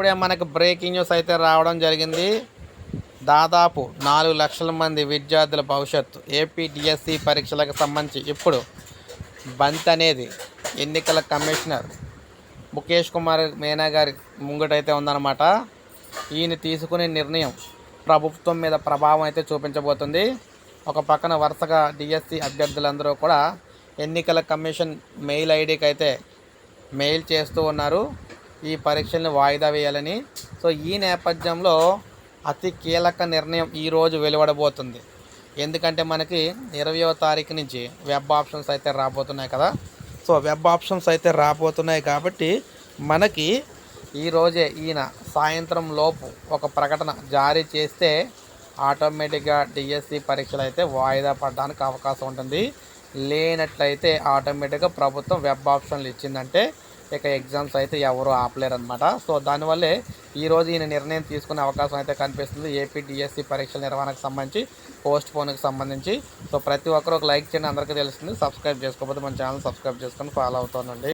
ఇప్పుడే మనకు breaking news అయితే రావడం జరిగింది. దాదాపు నాలుగు లక్షల మంది విద్యార్థుల భవిష్యత్తు ఏపీ డిఎస్సి పరీక్షలకు సంబంధించి. ఇప్పుడు బంత్ అనేది ఎన్నికల కమిషనర్ ముఖేష్ కుమార్ మీనా గారి ముంగటైతే ఉందన్నమాట. ఈయన తీసుకునే నిర్ణయం ప్రభుత్వం మీద ప్రభావం అయితే చూపించబోతుంది. ఒక పక్కన వరుసగా డిఎస్సి అభ్యర్థులందరూ కూడా ఎన్నికల కమిషన్ మెయిల్ ఐడికి అయితే మెయిల్ చేస్తూ ఉన్నారు. ఈ పరీక్షల్ని వాయిదా వేయాలని. సో ఈ నేపథ్యంలో అతి కీలక నిర్ణయం ఈరోజు వెలువడబోతుంది. ఎందుకంటే మనకి ఇరవయో తారీఖు నుంచి వెబ్ ఆప్షన్స్ అయితే రాబోతున్నాయి కదా. సో వెబ్ ఆప్షన్స్ అయితే రాబోతున్నాయి కాబట్టి మనకి ఈరోజే ఈయన సాయంత్రం లోపు ఒక ప్రకటన జారీ చేస్తే ఆటోమేటిక్గా డిఎస్సి పరీక్షలు అయితే వాయిదా పడడానికి అవకాశం ఉంటుంది. లేనట్లయితే ఆటోమేటిక్గా ప్రభుత్వం వెబ్ ఆప్షన్లు ఇచ్చిందంటే ఇక ఎగ్జామ్స్ అయితే ఎవరు ఆపలేరు అనమాట సో దానివల్లే ఈరోజు ఈయన నిర్ణయం తీసుకునే అవకాశం అయితే కనిపిస్తుంది. ఏపీ డిఎస్సి పరీక్షల నిర్వహణకు సంబంధించి పోస్ట్ పోన్కి సంబంధించి. సో ప్రతి ఒక్కరు ఒక లైక్ చేయండి. అందరికీ తెలుస్తుంది. సబ్స్క్రైబ్ చేసుకోకపోతే మన ఛానల్ సబ్స్క్రైబ్ చేసుకొని ఫాలో అవుతానండి